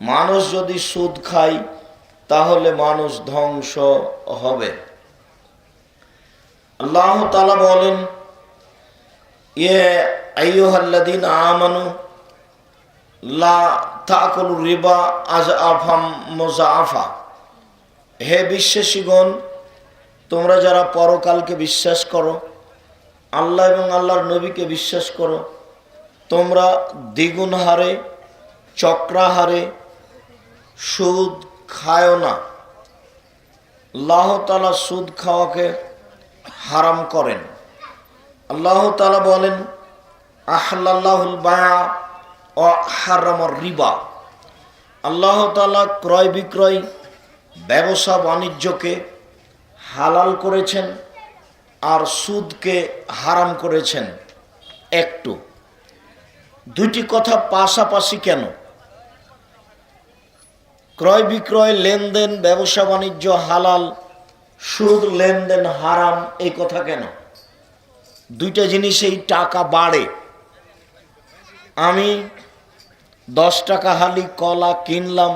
মানুষ যদি সুদ খায়, তাহলে মানুষ ধ্বংস হবে। আল্লাহ তালা বলেন ইয়ে আইয়ুহাল্লাদিন আমানু, লা রিবা আজ আফাম মোজা আফা হে বিশ্বাসীগণ, তোমরা যারা পরকালকে বিশ্বাস করো, আল্লাহ এবং আল্লাহর নবীকে বিশ্বাস করো, তোমরা দ্বিগুণ হারে, চক্রাহারে সুদ খায় না। আল্লাহ তালা সুদ খাওয়াকে হারাম করেন। আল্লাহ তালা বলেন আহ্লাহুল বায়া ও হারামর রিবা। আল্লাহ তালা ক্রয় বিক্রয়, ব্যবসা বাণিজ্যকে হালাল করেছেন আর সুদকে হারাম করেছেন। একটু। দুইটি কথা পাশাপাশি কেন? ক্রয় বিক্রয় লেনদেন, ব্যবসা বাণিজ্য, হালাল, সুদ, লেনদেন হারাম, এই কথা কেন? দুইটা জিনিসেই টাকা বাড়ে। আমি দশ টাকা হালি কলা কিনলাম,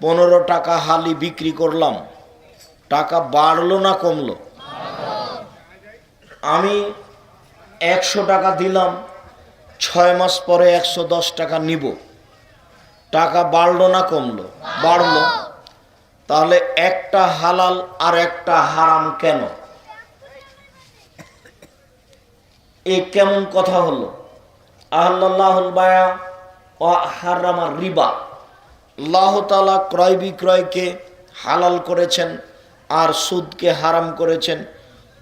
পনেরো টাকা হালি বিক্রি করলাম। টাকা বাড়লো না কমলো? আমি একশো টাকা দিলাম, ছয় মাস পরে একশো দশ টাকা নিব। টাকা বাড়লো না কমলো? বাড়লো। তাহলে একটা হালাল আর একটা হারাম কেন? এ কেমন কথা হলো? আল্লাহুল বায়া ও হারামা রিবা। আল্লাহ তালা ক্রয় বিক্রয়কে হালাল করেছেন আর সুদকে হারাম করেছেন,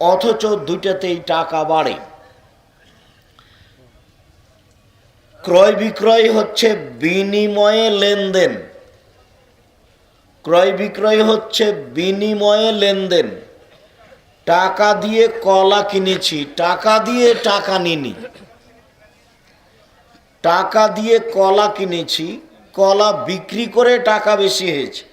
অথচ দুইটাতেই টাকা বাড়ে। ক্রয় বিক্রয় হচ্ছে বিনিময়ে লেনদেন। ক্রয় বিক্রয় হচ্ছে বিনিময়ে লেনদেন। টাকা দিয়ে কলা কিনেছি, টাকা দিয়ে টাকা নিনি টাকা দিয়ে কলা কিনেছি, কলা বিক্রি করে টাকা বেশি হয়েছে।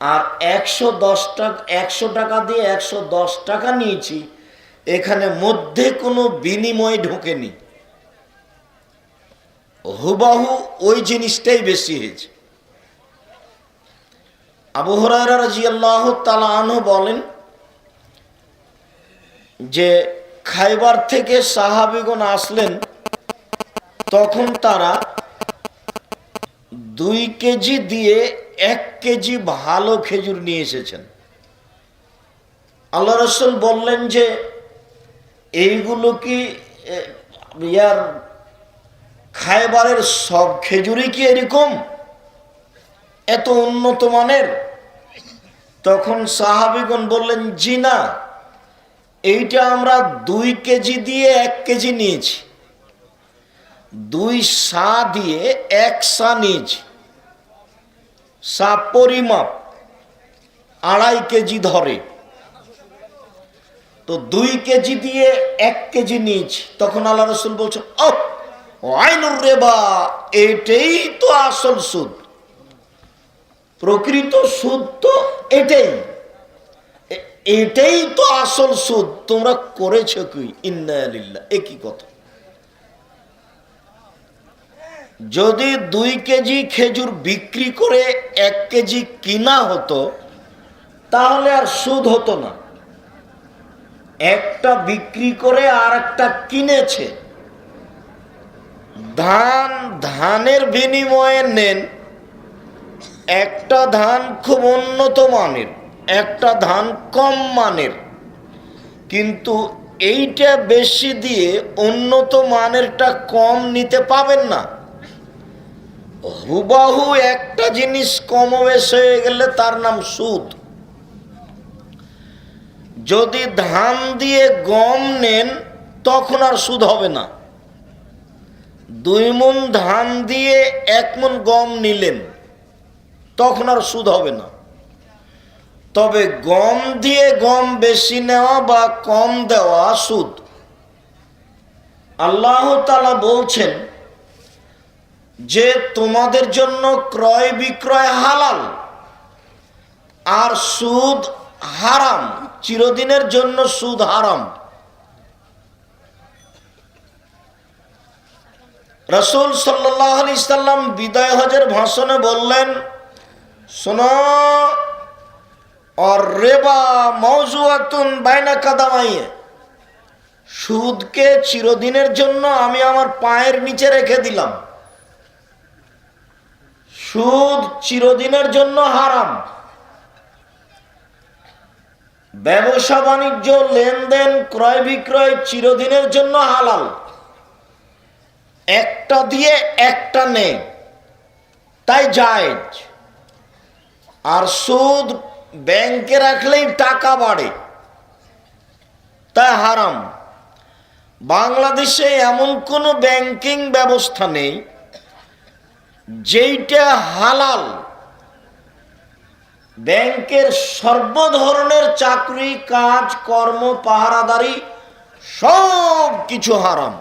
আর একশো দশ টাকা, একশো টাকা দিয়ে একশো দশ টাকা নিয়েছি, এখানে মধ্যে কোনো বিনিময় ঢোকেনি। হুবাহু ওই জিনিসটাই বেশি হয়েছে। আবু হরাইরা রাজি আল্লাহ তালাহ বলেন যে, খাইবার থেকে সাহাবিগণ আসলেন, তখন তারা দুই কেজি দিয়ে এক কেজি ভালো খেজুর নিয়ে এসেছেন। আল্লাহ রসুল বললেন যে, এইগুলো কি ইয়ার খায়বারের সব খেজুরই কি এরকম? এত উন্নত মানের? তখন সাহাবিগণ বললেন, জি না, এইটা আমরা দুই কেজি দিয়ে এক কেজি নিয়েছি। দুই সা দিয়ে এক সা নিয়েছি। সা পরিমাপ আড়াই কেজি ধরে। তো দুই কেজি দিয়ে এক কেজি নিয়েছি। তখন আল্লাহ রসুল বলছেন ও আইনুর রেবা, এটাই তো আসল সুদ। প্রকৃত সুদ তো এটাই। এটাই তো আসল সুদ। তোমরা করেছ কি? ইন্না একই কথা? যদি দুই কেজি খেজুর বিক্রি করে এক কেজি কিনা হতো, তাহলে আর সুদ হতো না। একটা বিক্রি করে আর একটা কিনেছে ধান, ধানের বিনিময়ে নেন। একটা ধান খুব উন্নত মানের, একটা ধান কম মানের। কিন্তু এইটা বেশি দিয়ে উন্নত মানেরটা কম নিতে পাবেন না। হুবাহু একটা জিনিস কমবেশ হয়ে গেলে তার নাম সুদ। যদি ধান দিয়ে গম নেন, তখন আর সুদ হবে না। দুই মন ধান দিয়ে এক মন গম নিলেন, তখন আর সুদ হবে না। তবে গম দিয়ে গম বেশি নেওয়া বা কম দেওয়া সুদ। আল্লাহ তালা বলছেন যে, তোমাদের জন্য ক্রয় বিক্রয় হালাল, আর সুদ হারাম, চিরদিনের জন্য সুদ হারাম। রসুল সাল্লাহ আলি সাল্লাম বিদায় হজের ভাষণে বললেন, শোনো আর রেবা মৌজুয়াতুন বাইনা কাদামাইয়ে। সুদকে চিরদিনের জন্য আমি আমার পায়ের নিচে রেখে দিলাম। সুদ চিরদিনের জন্য হারাম। ব্যবসা বাণিজ্য লেনদেন ক্রয় বিক্রয় চিরদিনের জন্য হালাল। একটা দিয়ে একটা নেই তাই জায়েজ। আর সুদ ব্যাংকে রাখলেই টাকা বাড়ে। তাই হারাম। বাংলাদেশে এমন কোনো ব্যাংকিং ব্যবস্থা নেই, যেইটা হালাল। ব্যাংকের সর্ব ধরনের চাকরি, কাজ, কর্ম, পাহারাদারি সব কিছু হারাম।